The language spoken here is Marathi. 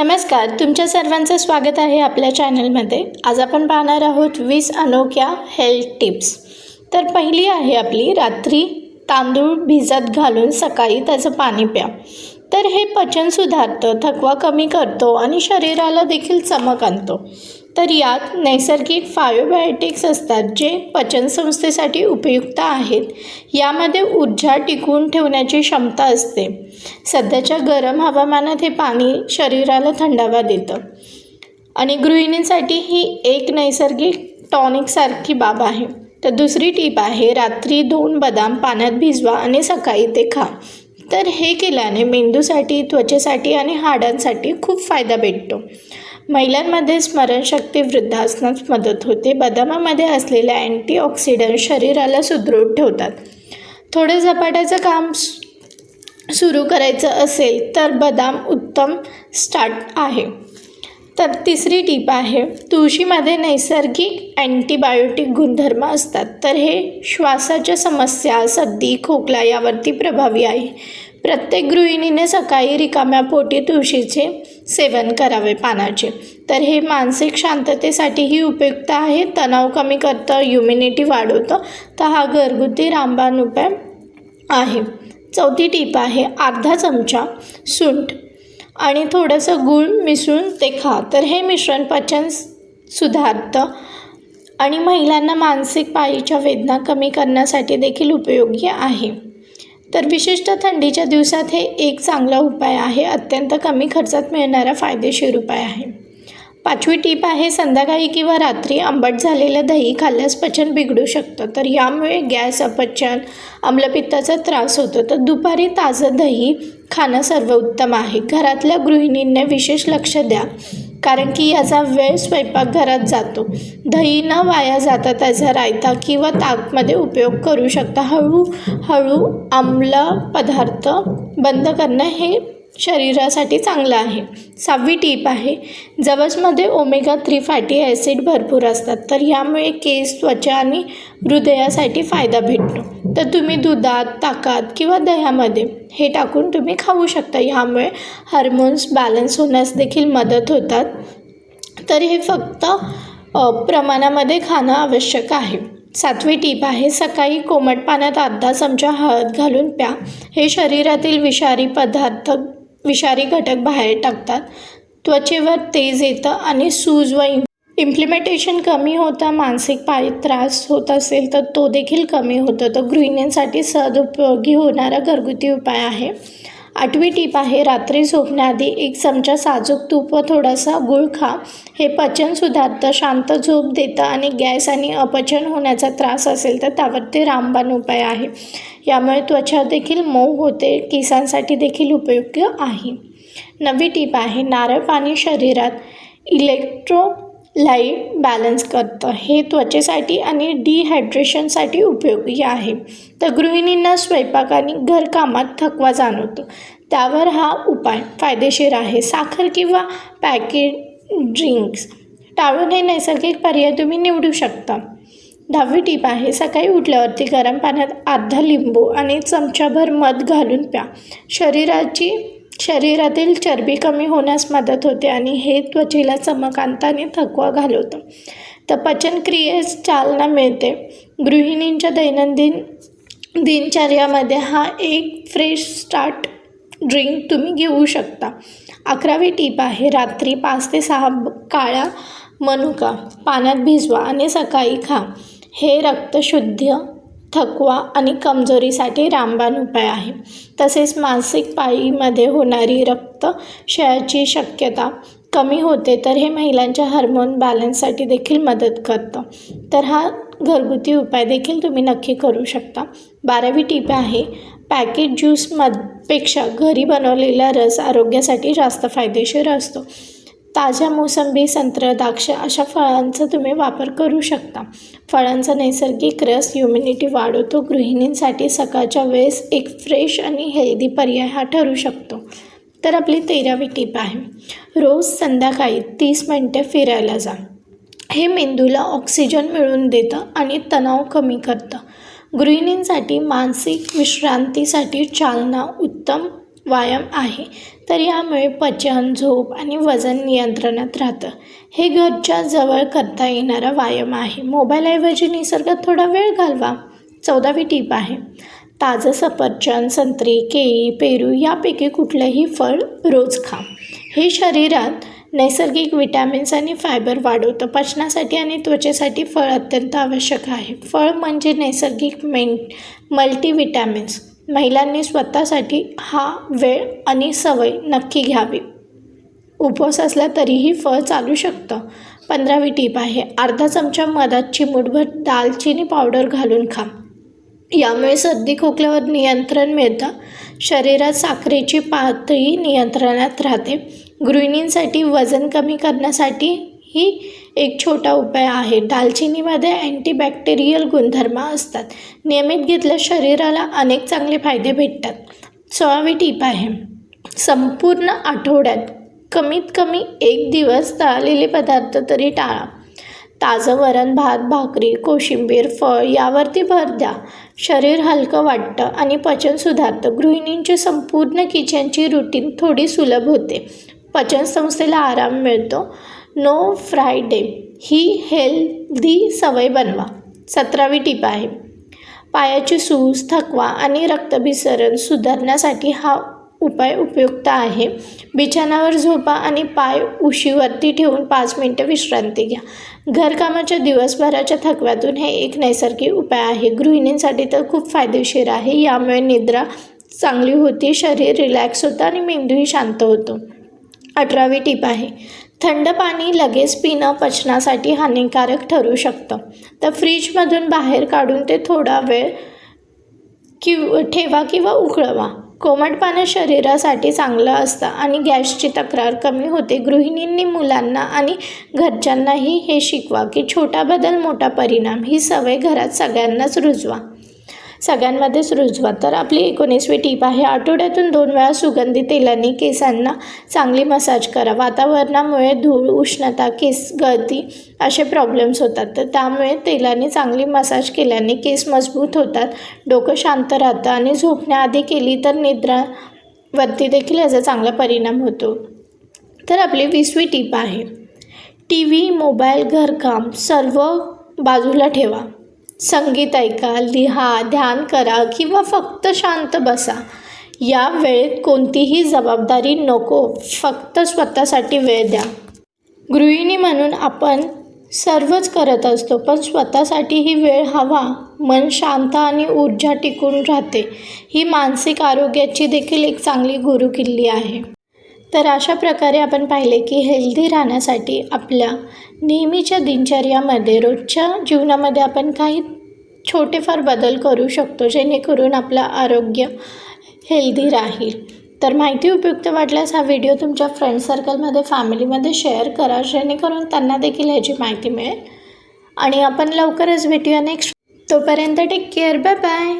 नमस्कार तुमच्या सर्वांचं स्वागत आहे आपल्या चॅनलमध्ये. आज आपण पाहणार आहोत वीस अनोख्या हेल्थ टिप्स तर पहिली आहे आपली रात्री तांदूळ भिजत घालून सकाळी त्याचं पाणी प्या. तर हे पचन सुधारतं थकवा कमी करतो आणि शरीराला देखील चमक आणतो. तर यात नैसर्गिक फायोबायोटिक्स असतात जे पचनसंस्थेसाठी उपयुक्त आहेत. यामध्ये ऊर्जा टिकवून ठेवण्याची क्षमता असते. सध्याच्या गरम हवामानात हे पाणी शरीराला थंडावा देतं. आणि गृहिणींसाठी ही एक नैसर्गिक टॉनिकसारखी बाब आहे. तर दुसरी टीप आहे रात्री दोन बदाम पाण्यात भिजवा आणि सकाळी ते खा. तर हे केल्याने मेंदूसाठी त्वचेसाठी आणि हाडांसाठी खूप फायदा भेटतो. महिलांमध्ये स्मरणशक्ती वृद्धासनास मदत होते. बदामामध्ये असलेल्या अँटीऑक्सिडंट शरीराला सुदृढ ठेवतात. थोडं झपाट्याचं काम सुरू करायचं असेल तर बदाम उत्तम स्टार्ट आहे. तर तिसरी टीप आहे तुळशीमध्ये नैसर्गिक अँटीबायोटिक गुणधर्म असतात. तर हे श्वासाच्या समस्या सर्दी खोकला यावरती प्रभावी आहे. प्रत्येक गृहिणीने सकाळी रिकाम्या पोटी तुळशीचे सेवन करावे पानाचे. तर हे मानसिक शांततेसाठीही उपयुक्त आहे. तणाव कमी करतं ह्युमिनिटी वाढवतं. तर हा घरगुती रामबाण उपाय आहे. चौथी टीप आहे अर्धा चमचा सुंठ आणि थोडंसं गूळ मिसळून ते खा. तर हे मिश्रण पचन सुधारतं आणि महिलांना मानसिक पाळीच्या वेदना कमी करण्यासाठी देखील उपयोगी आहे. तर विशिष्ट थंडीच्या दिवसात हे एक चांगला उपाय आहे. अत्यंत कमी खर्चात मिळणारा फायदेशीर उपाय आहे. पाचवी टीप आहे संध्याकाळी किंवा रात्री आंबट झालेलं दही खाल्ल्यास पचन बिघडू शकतं. तर यामुळे गॅस अपचन आम्लपित्ताचा त्रास होतो. तर दुपारी ताजं दही खाणं सर्वोत्तम आहे. घरातल्या गृहिणींना विशेष लक्ष द्या. कारण की याचा वेळ स्वयंपाकघरात जातो. दही न वाया जाता त्याचा रायता किंवा ताकमध्ये उपयोग करू शकता. हळूहळू आम्ल पदार्थ बंद करणं हे शरीरासाठी चांगलं आहे. सहावी टीप आहे जवसमध्ये ओमेगा थ्री फॅटी ॲसिड भरपूर असतात तर यामुळे केस त्वचा आणि हृदयासाठी फायदा भेटतो. तर तुम्ही दुधात ताकात किंवा दह्यामध्ये हे टाकून तुम्ही खाऊ शकता. ह्यामुळे हार्मोन्स बॅलन्स होण्यास देखील मदत होतात. तर हे फक्त प्रमाणामध्ये खाणं आवश्यक आहे. सातवी टीप आहे सकाळी कोमट पाण्यात अर्धा चमचा हळद घालून प्या. हे शरीरातील विषारी पदार्थ विषारी घटक बाहेर टाकतात. त्वचेवर तेज येतं आणि सूज व इम इम्प्लिमेंटेशन कमी होतं मानसिक पाय त्रास होत असेल तर तो देखील कमी होतो. तर गृहिणींसाठी सदुपयोगी होणारा घरगुती उपाय आहे. आठवी टीप आहे रात्री झोपण्याआधी एक चमचा साजूक तूप व थोडासा गुळ खा. हे पचन सुधारतं शांत झोप देतं आणि गॅस आणि अपचन होण्याचा त्रास असेल तर त्यावर ते रामबाण उपाय आहे. यामुळे त्वचा देखील मऊ होते केसांसाठी देखील उपयोगी आहे. नवी टीप आहे नारळ पाणी शरीरात इलेक्ट्रो लाइट बॅलन्स करतं. हे त्वचेसाठी आणि डिहायड्रेशनसाठी उपयोगी आहे. तर गृहिणींना स्वयंपाक आणि घरकामात थकवा जाणवतो. त्यावर हा उपाय फायदेशीर आहे. साखर किंवा पॅकेट ड्रिंक्स टाळून हे नैसर्गिक पर्याय तुम्ही निवडू शकता. दहावी टीप आहे सकाळी उठल्यावरती गरम पाण्यात अर्धा लिंबू आणि चमचाभर मध घालून प्या. शरीराची शरीरातील चरबी कमी होण्यास मदत होते आणि हे त्वचेला चमक आणि थकवा घालवतं. तर पचनक्रियेस चालना मिळते. गृहिणींच्या दैनंदिन दिनचर्यामध्ये हा एक फ्रेश स्टार्ट ड्रिंक तुम्ही घेऊ शकता. अकरावी टीप आहे रात्री पाच ते सहा काळ्या मनुका पाण्यात भिजवा आणि सकाळी खा. हे रक्तशुद्ध थकवा आणि कमजोरीसाठी रामबाण उपाय आहे. तसेच मासिक पाळीमध्ये होणारी रक्त क्षयाची शक्यता कमी होते तर हे महिलांच्या हार्मोन बॅलन्ससाठी देखील मदत करतं. तर हा घरगुती उपाय देखील तुम्ही नक्की करू शकता. बारावी टीप आहे पॅकेट ज्यूसमपेक्षा घरी बनवलेला रस आरोग्यासाठी जास्त फायदेशीर असतो. ताज्या मोसंबी संत्र द्राक्ष अशा फळांचा तुम्ही वापर करू शकता. फळांचा नैसर्गिक रस ह्युमिनिटी वाढवतो. गृहिणींसाठी सकाळच्या वेळेस एक फ्रेश आणि हेल्दी पर्याय हा ठरू शकतो. तर आपली तेरावी टीप आहे. रोज संध्याकाळी तीस मिनटे फिरायला जा. हे मेंदूला ऑक्सिजन मिळवून देतं आणि तणाव कमी करतं. गृहिणींसाठी मानसिक विश्रांतीसाठी चालना उत्तम व्यायाम आहे. तर यामुळे पचन झोप आणि वजन नियंत्रणात राहतं. हे घरच्या जवळ करता येणारा व्यायाम आहे. मोबाईलऐवजी निसर्गात थोडा वेळ घालवा. चौदावी टीप आहे. ताजं सफरचंद संत्री केळी पेरू यापैकी कुठलंही फळ रोज खा. हे शरीरात नैसर्गिक विटॅमिन्स आणि फायबर वाढवतं. पचनासाठी आणि त्वचेसाठी फळ अत्यंत आवश्यक आहे. फळ म्हणजे नैसर्गिक मेन मल्टीविटॅमिन्स महिलांनी स्वतःसाठी हा वेळ आणि सवय नक्की घ्यावी. उपवास असला तरीही फळ चालू शकतं. पंधरावी टीप आहे अर्धा चमचा मधात चिमूटभर दालचिनी पावडर घालून खा. यामुळे सर्दी खोकल्यावर नियंत्रण मिळतं. शरीरात साखरेची पातळी नियंत्रणात राहते. गृहिणींसाठी वजन कमी करण्यासाठी ही एक छोटा उपाय आहे. दालचिनीमध्ये अँटीबॅक्टेरियल गुणधर्म असतात. नियमित घेतल्यास शरीराला अनेक चांगले फायदे भेटतात. सोळावी टीप आहे. संपूर्ण आठवड्यात कमीत कमी एक दिवस तळलेले पदार्थ तरी टाळा. ताजं वरण भात भाकरी कोशिंबीर फळ यावरती भर द्या. शरीर हलकं वाटतं आणि पचन सुधारतं. गृहिणींची संपूर्ण किचनची रुटीन थोडी सुलभ होते. पचनसंस्थेला आराम मिळतो. No Friday. ही हेल्दी सवय बनवा. सतरावी टीप आहे. पायाची सूज थकवा आणि रक्तभिसरण सुधारण्यासाठी हा उपाय उपयुक्त आहे. बिछाणावर झोपा आणि पाय उशीवरती ठेवून पाच मिनटं विश्रांती घ्या. घरकामाच्या दिवसभराच्या थकव्यातून हे एक नैसर्गिक उपाय आहे. गृहिणींसाठी तर खूप फायदेशीर आहे. यामुळे निद्रा चांगली होती शरीर रिलॅक्स होतं आणि मेंदूही शांत होतो. अठरावी टीप आहे. थंड पाणी लगेच पिणं पचनासाठी हानिकारक ठरू शकतं. तर फ्रीजमधून बाहेर काढून ते थोडा वेळ किव ठेवा किंवा उकळवा. कोमट पाणी शरीरासाठी चांगलं असतं आणि गॅसची तक्रार कमी होते. गृहिणींनी मुलांना आणि घरच्यांनाही हे शिकवा की छोटा बदल मोठा परिणाम ही सवय घरात सगळ्यांनाच रुजवा. सगळ्यांमध्येच रुजवा. तर आपली एकोणीसवी टीप आहे आठवड्यातून दोन वेळा सुगंधी तेलाने केसांना चांगली मसाज करा. वातावरणामुळे धूळ उष्णता केस गळती असे प्रॉब्लेम्स होतात. तर त्यामुळे तेलाने चांगली मसाज केल्याने केस मजबूत होतात डोकं शांत राहतं आणि झोपण्याआधी केली तर निद्रावरती देखील याचा चांगला परिणाम होतो. तर आपली वीसवी टीप आहे टी व्ही मोबाईल घरकाम सर्व बाजूला ठेवा. संगीत ऐका लिहा ध्यान करा किंवा फक्त शांत बसा. या वेळेत कोणतीही जबाबदारी नको फक्त स्वतःसाठी वेळ द्या. गृहिणी म्हणून आपण सर्वच करत असतो पण स्वतःसाठीही वेळ हवा. मन शांत आणि ऊर्जा टिकून राहते. ही मानसिक आरोग्याची देखील एक चांगली गुरुकिल्ली आहे. तर अशा प्रकारे आपण पाहिले की हेल्दी राहण्यासाठी आपल्या नेहमीच्या दिनचर्यामध्ये रोजच्या जीवनामध्ये आपण काही छोटेफार बदल करू शकतो जेणेकरून आपलं आरोग्य हेल्दी राहील. तर माहिती उपयुक्त वाटल्यास हा व्हिडिओ तुमच्या फ्रेंड सर्कलमध्ये फॅमिलीमध्ये शेअर करा जेणेकरून त्यांना देखील ह्याची माहिती मिळेल. आणि आपण लवकरच भेटूया नेक्स्ट तोपर्यंत टेक केअर बाय बाय